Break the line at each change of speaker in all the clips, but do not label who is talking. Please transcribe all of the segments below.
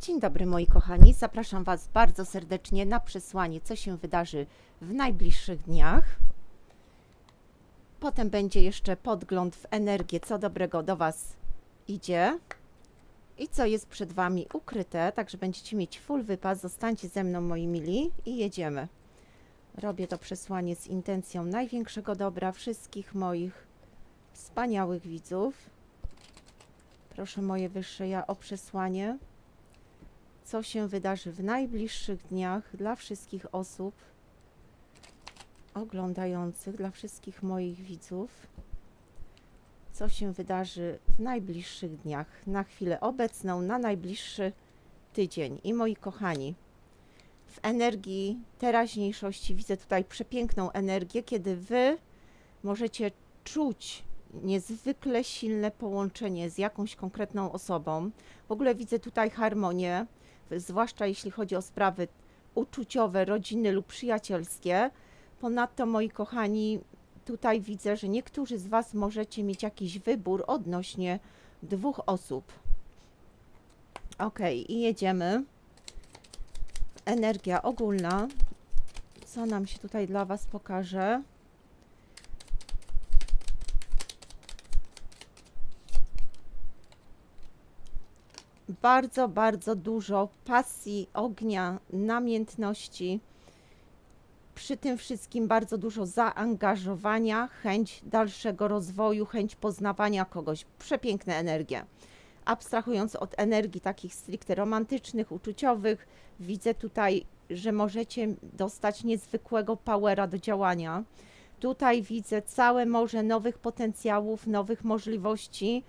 Dzień dobry moi kochani, zapraszam Was bardzo serdecznie na przesłanie, co się wydarzy w najbliższych dniach. Potem będzie jeszcze podgląd w energię, co dobrego do Was idzie i co jest przed Wami ukryte, także będziecie mieć full wypas. Zostańcie ze mną moi mili i jedziemy. Robię to przesłanie z intencją największego dobra wszystkich moich wspaniałych widzów. Proszę moje wyższe ja o przesłanie co się wydarzy w najbliższych dniach dla wszystkich osób oglądających, dla wszystkich moich widzów, co się wydarzy w najbliższych dniach, na chwilę obecną, na najbliższy tydzień. I moi kochani, w energii teraźniejszości widzę tutaj przepiękną energię, kiedy wy możecie czuć niezwykle silne połączenie z jakąś konkretną osobą. W ogóle widzę tutaj harmonię, zwłaszcza jeśli chodzi o sprawy uczuciowe, rodziny lub przyjacielskie. Ponadto, moi kochani, tutaj widzę, że niektórzy z Was możecie mieć jakiś wybór odnośnie dwóch osób. Ok, i jedziemy. Energia ogólna. Co nam się tutaj dla Was pokaże? Bardzo, bardzo dużo pasji, ognia, namiętności. Przy tym wszystkim bardzo dużo zaangażowania, chęć dalszego rozwoju, chęć poznawania kogoś. Przepiękne energie. Abstrahując od energii takich stricte romantycznych, uczuciowych, widzę tutaj, że możecie dostać niezwykłego powera do działania. Tutaj widzę całe morze nowych potencjałów, nowych możliwości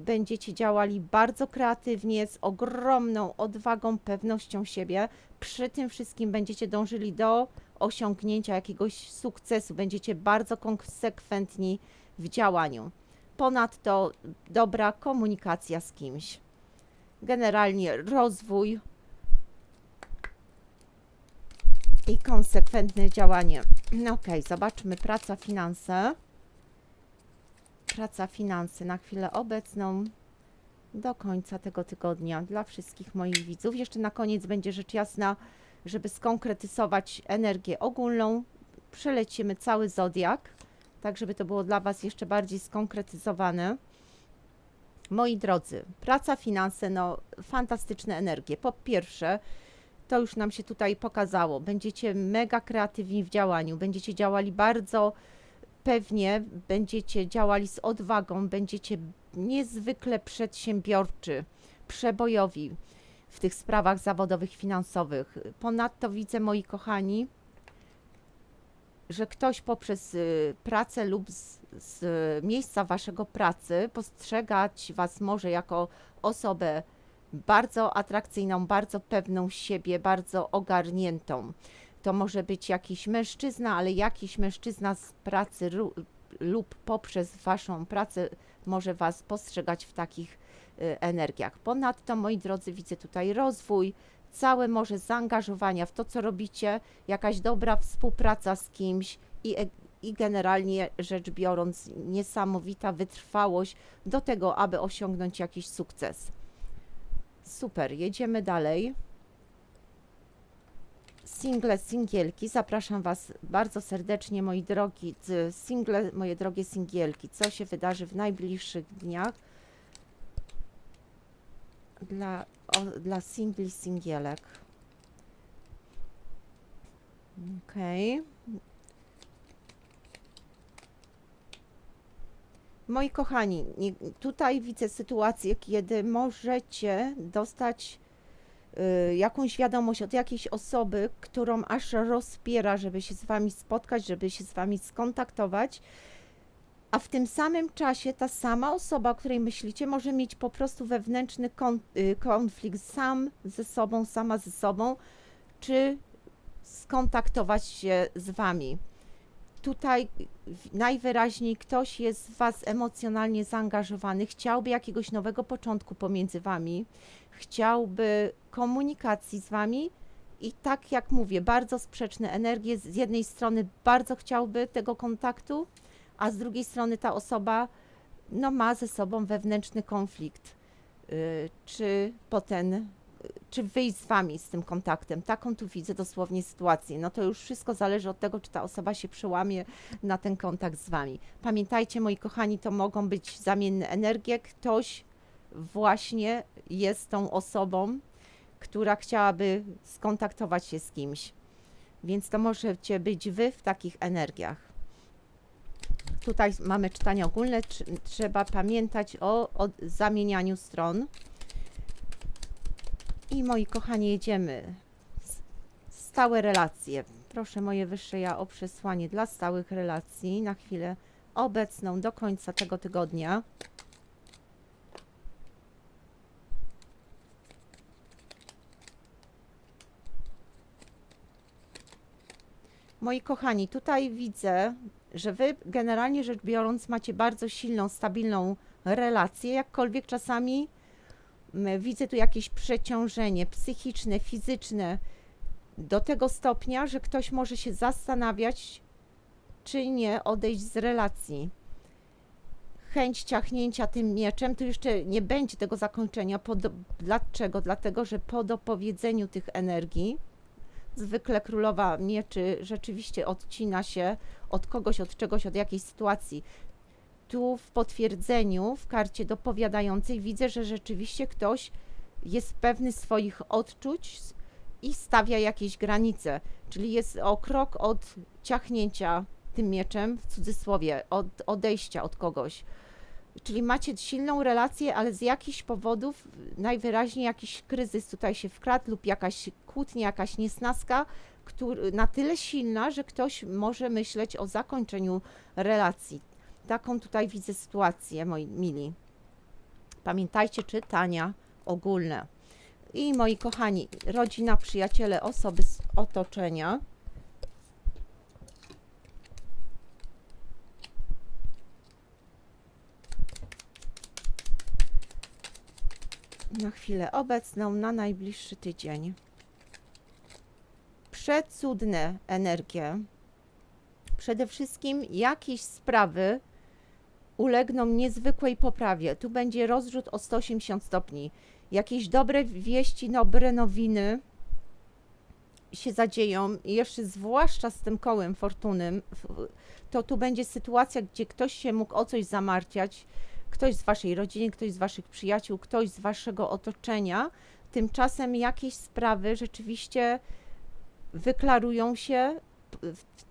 będziecie działali bardzo kreatywnie, z ogromną odwagą, pewnością siebie. Przy tym wszystkim będziecie dążyli do osiągnięcia jakiegoś sukcesu, będziecie bardzo konsekwentni w działaniu. Ponadto dobra komunikacja z kimś. Generalnie rozwój i konsekwentne działanie. Ok, zobaczmy praca, finanse praca, finanse na chwilę obecną do końca tego tygodnia dla wszystkich moich widzów. Jeszcze na koniec będzie rzecz jasna, żeby skonkretyzować energię ogólną. Przelecimy cały zodiak, tak żeby to było dla Was jeszcze bardziej skonkretyzowane. Moi drodzy, praca, finanse, no fantastyczne energie. Po pierwsze, to już nam się tutaj pokazało, będziecie mega kreatywni w działaniu, będziecie działali bardzo pewnie będziecie działali z odwagą, będziecie niezwykle przedsiębiorczy, przebojowi w tych sprawach zawodowych, finansowych. Ponadto widzę, moi kochani, że ktoś poprzez y, pracę lub z, z miejsca waszego pracy postrzegać was może jako osobę bardzo atrakcyjną, bardzo pewną siebie, bardzo ogarniętą. To może być jakiś mężczyzna, ale jakiś mężczyzna z pracy lub poprzez Waszą pracę może Was postrzegać w takich y, energiach. Ponadto, moi drodzy, widzę tutaj rozwój, całe może zaangażowania w to, co robicie, jakaś dobra współpraca z kimś i, e, i generalnie rzecz biorąc, niesamowita wytrwałość do tego, aby osiągnąć jakiś sukces. Super, jedziemy dalej single, singielki. Zapraszam Was bardzo serdecznie, moi drogi single, moje drogie singielki. Co się wydarzy w najbliższych dniach dla, o, dla singli, singielek. Okej. Okay. Moi kochani, tutaj widzę sytuację, kiedy możecie dostać jakąś wiadomość od jakiejś osoby, którą aż rozpiera, żeby się z Wami spotkać, żeby się z Wami skontaktować, a w tym samym czasie ta sama osoba, o której myślicie, może mieć po prostu wewnętrzny y, konflikt sam ze sobą, sama ze sobą, czy skontaktować się z Wami. Tutaj najwyraźniej ktoś jest w Was emocjonalnie zaangażowany, chciałby jakiegoś nowego początku pomiędzy Wami, chciałby komunikacji z Wami i tak jak mówię, bardzo sprzeczne energie. Z jednej strony bardzo chciałby tego kontaktu, a z drugiej strony ta osoba no, ma ze sobą wewnętrzny konflikt. Yy, czy po ten czy wyjść z wami z tym kontaktem. Taką tu widzę dosłownie sytuację. No to już wszystko zależy od tego, czy ta osoba się przełamie na ten kontakt z wami. Pamiętajcie, moi kochani, to mogą być zamienne energie. Ktoś właśnie jest tą osobą, która chciałaby skontaktować się z kimś. Więc to możecie być wy w takich energiach. Tutaj mamy czytanie ogólne. Tr- Trzeba pamiętać o, o zamienianiu stron. I moi kochani, jedziemy. Stałe relacje. Proszę moje wyższe ja o przesłanie dla stałych relacji na chwilę obecną do końca tego tygodnia. Moi kochani, tutaj widzę, że wy generalnie rzecz biorąc macie bardzo silną, stabilną relację, jakkolwiek czasami widzę tu jakieś przeciążenie psychiczne, fizyczne do tego stopnia, że ktoś może się zastanawiać, czy nie odejść z relacji. Chęć ciachnięcia tym mieczem, tu jeszcze nie będzie tego zakończenia. Po do... Dlaczego? Dlatego, że po dopowiedzeniu tych energii, zwykle królowa mieczy rzeczywiście odcina się od kogoś, od czegoś, od jakiejś sytuacji. Tu w potwierdzeniu, w karcie dopowiadającej widzę, że rzeczywiście ktoś jest pewny swoich odczuć i stawia jakieś granice, czyli jest o krok od ciachnięcia tym mieczem, w cudzysłowie, od odejścia od kogoś. Czyli macie silną relację, ale z jakichś powodów najwyraźniej jakiś kryzys tutaj się wkradł lub jakaś kłótnia, jakaś niesnaska, który, na tyle silna, że ktoś może myśleć o zakończeniu relacji. Taką tutaj widzę sytuację, moi mili. Pamiętajcie, czytania ogólne. I moi kochani, rodzina, przyjaciele, osoby z otoczenia. Na chwilę obecną, na najbliższy tydzień. Przecudne energie. Przede wszystkim jakieś sprawy ulegną niezwykłej poprawie. Tu będzie rozrzut o 180 stopni. Jakieś dobre wieści, dobre nowiny się zadzieją, jeszcze zwłaszcza z tym kołem fortunym, w- to tu będzie sytuacja, gdzie ktoś się mógł o coś zamartwiać, ktoś z waszej rodziny, ktoś z waszych przyjaciół, ktoś z waszego otoczenia. Tymczasem jakieś sprawy rzeczywiście wyklarują się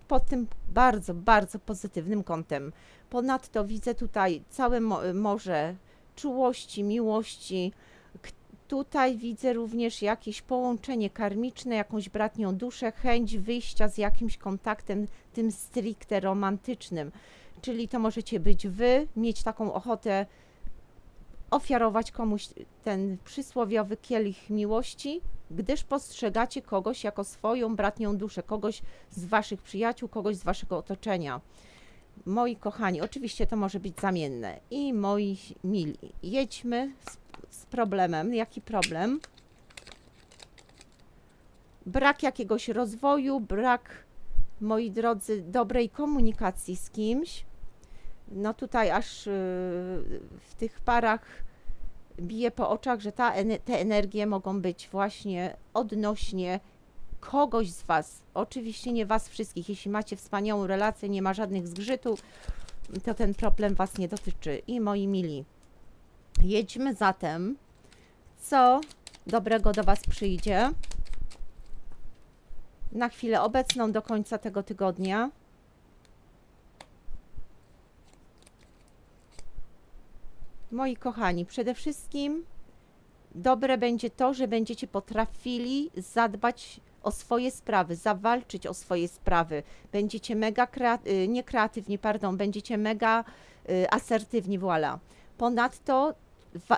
pod tym bardzo, bardzo pozytywnym kątem. Ponadto widzę tutaj całe mo- morze czułości, miłości. Tutaj widzę również jakieś połączenie karmiczne, jakąś bratnią duszę, chęć wyjścia z jakimś kontaktem, tym stricte romantycznym. Czyli to możecie być wy, mieć taką ochotę ofiarować komuś ten przysłowiowy kielich miłości, gdyż postrzegacie kogoś jako swoją bratnią duszę, kogoś z waszych przyjaciół, kogoś z waszego otoczenia. Moi kochani, oczywiście to może być zamienne. I moi mili, jedźmy z, z problemem. Jaki problem? Brak jakiegoś rozwoju, brak, moi drodzy, dobrej komunikacji z kimś. No tutaj aż yy, w tych parach bije po oczach, że ta, te energie mogą być właśnie odnośnie kogoś z Was. Oczywiście nie Was wszystkich. Jeśli macie wspaniałą relację, nie ma żadnych zgrzytów, to ten problem Was nie dotyczy. I moi mili, jedźmy zatem, co dobrego do Was przyjdzie na chwilę obecną do końca tego tygodnia. Moi kochani, przede wszystkim dobre będzie to, że będziecie potrafili zadbać o swoje sprawy, zawalczyć o swoje sprawy. Będziecie mega kreat- y, nie kreatywni, pardon, będziecie mega y, asertywni, voilà. Ponadto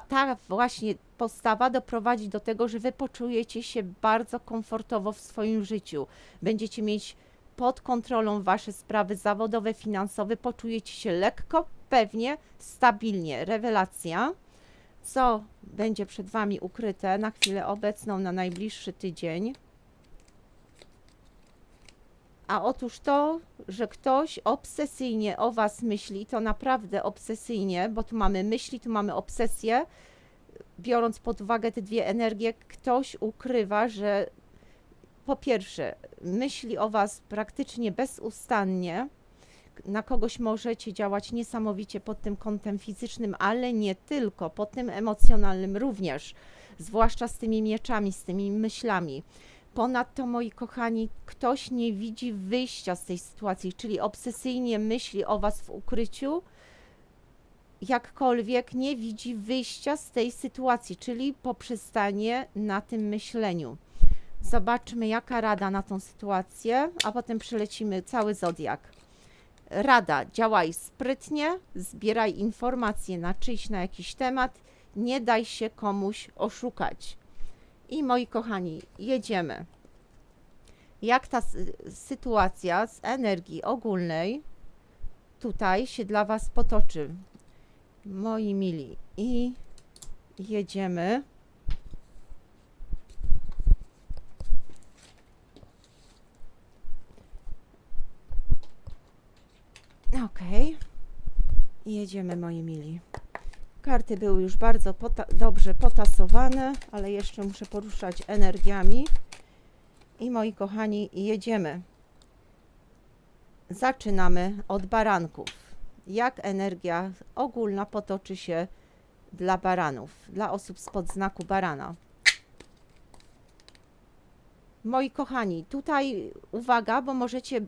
ta właśnie postawa doprowadzi do tego, że wy poczujecie się bardzo komfortowo w swoim życiu. Będziecie mieć pod kontrolą wasze sprawy zawodowe, finansowe, poczujecie się lekko, pewnie, stabilnie. Rewelacja co będzie przed Wami ukryte na chwilę obecną, na najbliższy tydzień. A otóż to, że ktoś obsesyjnie o Was myśli, to naprawdę obsesyjnie, bo tu mamy myśli, tu mamy obsesję, biorąc pod uwagę te dwie energie, ktoś ukrywa, że po pierwsze myśli o Was praktycznie bezustannie, na kogoś możecie działać niesamowicie pod tym kątem fizycznym, ale nie tylko, pod tym emocjonalnym również, zwłaszcza z tymi mieczami, z tymi myślami. Ponadto, moi kochani, ktoś nie widzi wyjścia z tej sytuacji, czyli obsesyjnie myśli o Was w ukryciu, jakkolwiek nie widzi wyjścia z tej sytuacji, czyli poprzestanie na tym myśleniu. Zobaczmy, jaka rada na tą sytuację, a potem przelecimy cały zodiak. Rada: działaj sprytnie, zbieraj informacje na czyjś na jakiś temat, nie daj się komuś oszukać. I moi kochani, jedziemy. Jak ta sy- sytuacja z energii ogólnej tutaj się dla Was potoczy? Moi mili, i jedziemy. Okej. Jedziemy, moi mili. Karty były już bardzo pota- dobrze potasowane, ale jeszcze muszę poruszać energiami. I moi kochani, jedziemy. Zaczynamy od baranków. Jak energia ogólna potoczy się dla baranów, dla osób spod znaku barana. Moi kochani, tutaj uwaga, bo możecie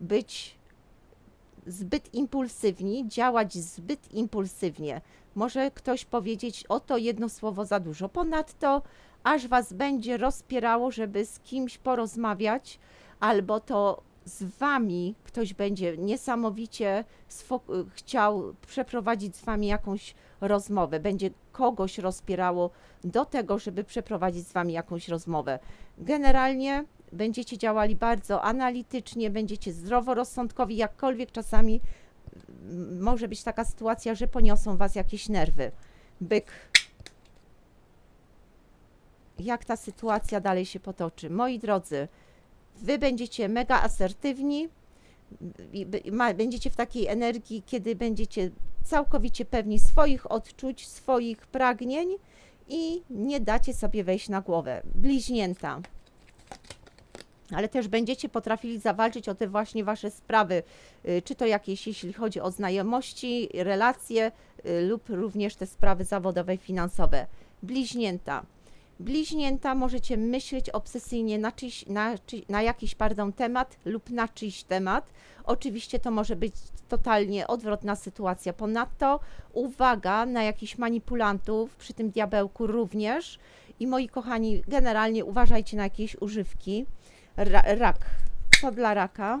być zbyt impulsywni, działać zbyt impulsywnie. Może ktoś powiedzieć, oto jedno słowo za dużo. Ponadto, aż was będzie rozpierało, żeby z kimś porozmawiać, albo to z wami ktoś będzie niesamowicie chciał przeprowadzić z wami jakąś rozmowę, będzie kogoś rozpierało do tego, żeby przeprowadzić z wami jakąś rozmowę. Generalnie będziecie działali bardzo analitycznie, będziecie zdroworozsądkowi, jakkolwiek czasami może być taka sytuacja, że poniosą was jakieś nerwy. Byk. Jak ta sytuacja dalej się potoczy? Moi drodzy, wy będziecie mega asertywni, będziecie w takiej energii, kiedy będziecie całkowicie pewni swoich odczuć, swoich pragnień i nie dacie sobie wejść na głowę. Bliźnięta ale też będziecie potrafili zawalczyć o te właśnie wasze sprawy, y, czy to jakieś, jeśli chodzi o znajomości, relacje y, lub również te sprawy zawodowe i finansowe. Bliźnięta. Bliźnięta możecie myśleć obsesyjnie na, czyjś, na, czy, na jakiś pardon, temat lub na czyjś temat. Oczywiście to może być totalnie odwrotna sytuacja. Ponadto uwaga na jakichś manipulantów, przy tym diabełku również. I moi kochani, generalnie uważajcie na jakieś używki. Ra, rak. Co dla raka?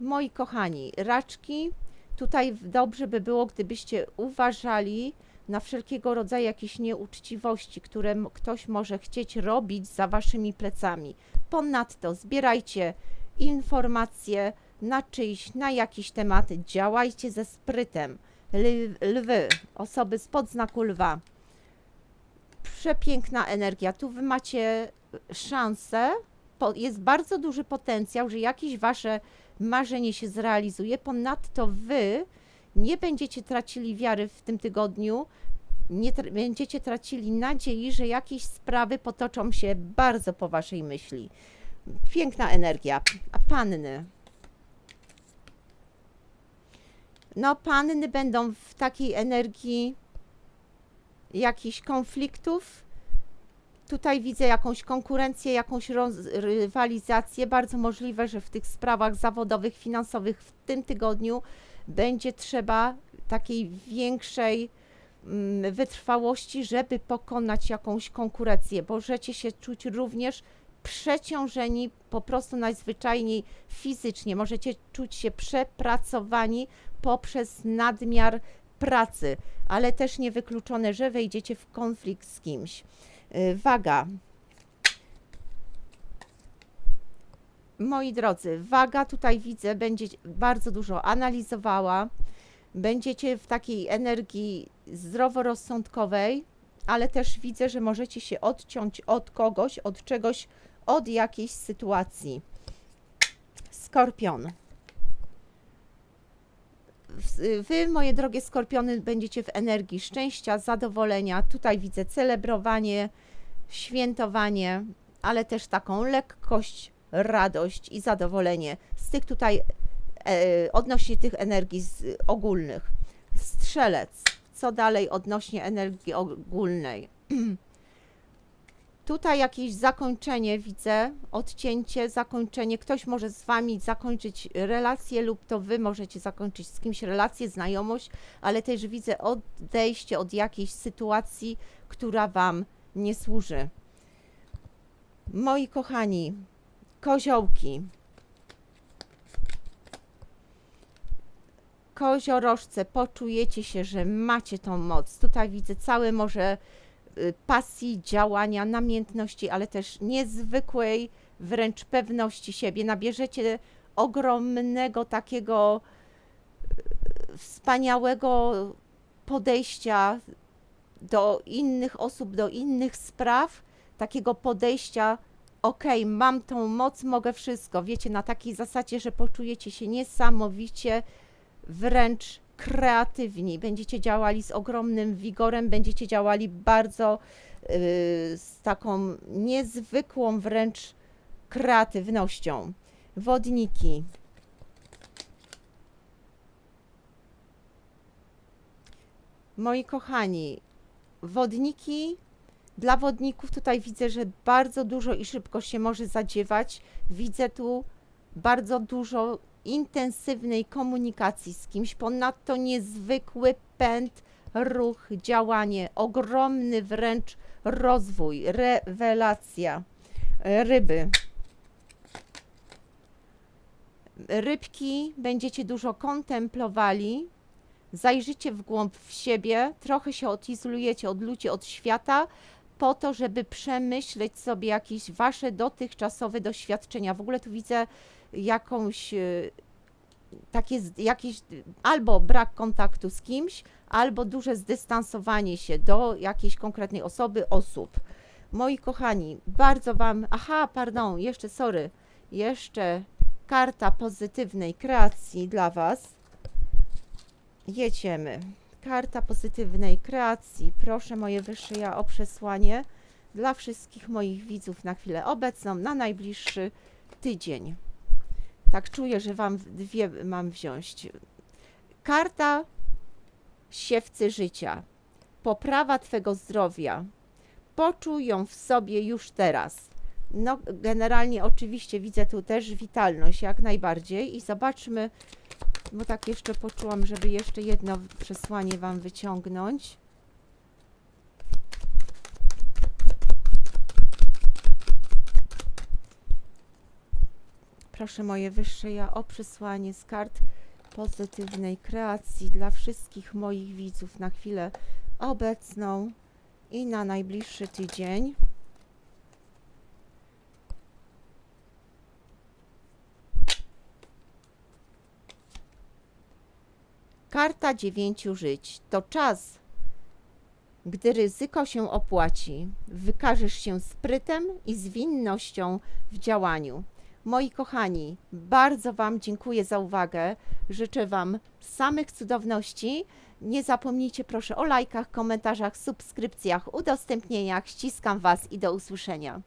Moi kochani, raczki, tutaj dobrze by było, gdybyście uważali na wszelkiego rodzaju jakieś nieuczciwości, które ktoś może chcieć robić za waszymi plecami. Ponadto zbierajcie informacje na czyjś, na jakiś temat, działajcie ze sprytem. Lw, lwy, osoby spod znaku lwa. Przepiękna energia. Tu wy macie szansę, po, jest bardzo duży potencjał, że jakieś wasze marzenie się zrealizuje. Ponadto wy nie będziecie tracili wiary w tym tygodniu, nie tr- będziecie tracili nadziei, że jakieś sprawy potoczą się bardzo po waszej myśli. Piękna energia. A panny? No, panny będą w takiej energii jakichś konfliktów, Tutaj widzę jakąś konkurencję, jakąś rywalizację. Bardzo możliwe, że w tych sprawach zawodowych, finansowych w tym tygodniu będzie trzeba takiej większej mm, wytrwałości, żeby pokonać jakąś konkurencję. Możecie się czuć również przeciążeni po prostu najzwyczajniej fizycznie. Możecie czuć się przepracowani poprzez nadmiar pracy, ale też niewykluczone, że wejdziecie w konflikt z kimś. Y, Waga. Moi drodzy, waga tutaj widzę, będzie bardzo dużo analizowała. Będziecie w takiej energii zdroworozsądkowej, ale też widzę, że możecie się odciąć od kogoś, od czegoś, od jakiejś sytuacji. Skorpion. Wy, moje drogie skorpiony, będziecie w energii szczęścia, zadowolenia. Tutaj widzę celebrowanie, świętowanie, ale też taką lekkość, radość i zadowolenie z tych tutaj e, odnośnie tych energii z, ogólnych. Strzelec. Co dalej odnośnie energii ogólnej? Tutaj jakieś zakończenie widzę, odcięcie, zakończenie. Ktoś może z Wami zakończyć relację, lub to Wy możecie zakończyć z kimś relację, znajomość, ale też widzę odejście od jakiejś sytuacji, która Wam nie służy. Moi kochani, koziołki. Koziorożce, poczujecie się, że macie tą moc. Tutaj widzę całe morze y, pasji, działania, namiętności, ale też niezwykłej wręcz pewności siebie. Nabierzecie ogromnego takiego y, wspaniałego podejścia do innych osób, do innych spraw, takiego podejścia, okej, mam tą moc, mogę wszystko. Wiecie, na takiej zasadzie, że poczujecie się niesamowicie wręcz kreatywni, będziecie działali z ogromnym wigorem, będziecie działali bardzo yy, z taką niezwykłą wręcz kreatywnością. Wodniki. Moi kochani, wodniki, dla wodników tutaj widzę, że bardzo dużo i szybko się może zadziewać. Widzę tu bardzo dużo intensywnej komunikacji z kimś, ponadto niezwykły pęd, ruch, działanie, ogromny wręcz rozwój, rewelacja. Ryby. Rybki będziecie dużo kontemplowali, zajrzycie w głąb w siebie, trochę się odizolujecie od ludzi, od świata, po to, żeby przemyśleć sobie jakieś wasze dotychczasowe doświadczenia. W ogóle tu widzę jakąś e, takie jakieś albo brak kontaktu z kimś, albo duże zdystansowanie się do jakiejś konkretnej osoby, osób. Moi kochani, bardzo Wam. Aha, pardon, jeszcze sorry. Jeszcze karta pozytywnej kreacji dla Was. Jedziemy. Karta pozytywnej kreacji. Proszę moje wyższe ja o przesłanie dla wszystkich moich widzów na chwilę obecną, na najbliższy tydzień. Tak czuję, że wam dwie mam wziąć. Karta siewcy życia. Poprawa twego zdrowia. Poczuj ją w sobie już teraz. No, generalnie oczywiście widzę tu też witalność jak najbardziej i zobaczmy, bo tak jeszcze poczułam, żeby jeszcze jedno przesłanie wam wyciągnąć. Proszę moje wyższe ja o przesłanie z kart pozytywnej kreacji dla wszystkich moich widzów na chwilę obecną i na najbliższy tydzień. Karta dziewięciu żyć to czas, gdy ryzyko się opłaci. Wykażesz się sprytem i zwinnością w działaniu. Moi kochani, bardzo Wam dziękuję za uwagę. Życzę Wam samych cudowności. Nie zapomnijcie proszę o lajkach, komentarzach, subskrypcjach, udostępnieniach. Ściskam Was i do usłyszenia.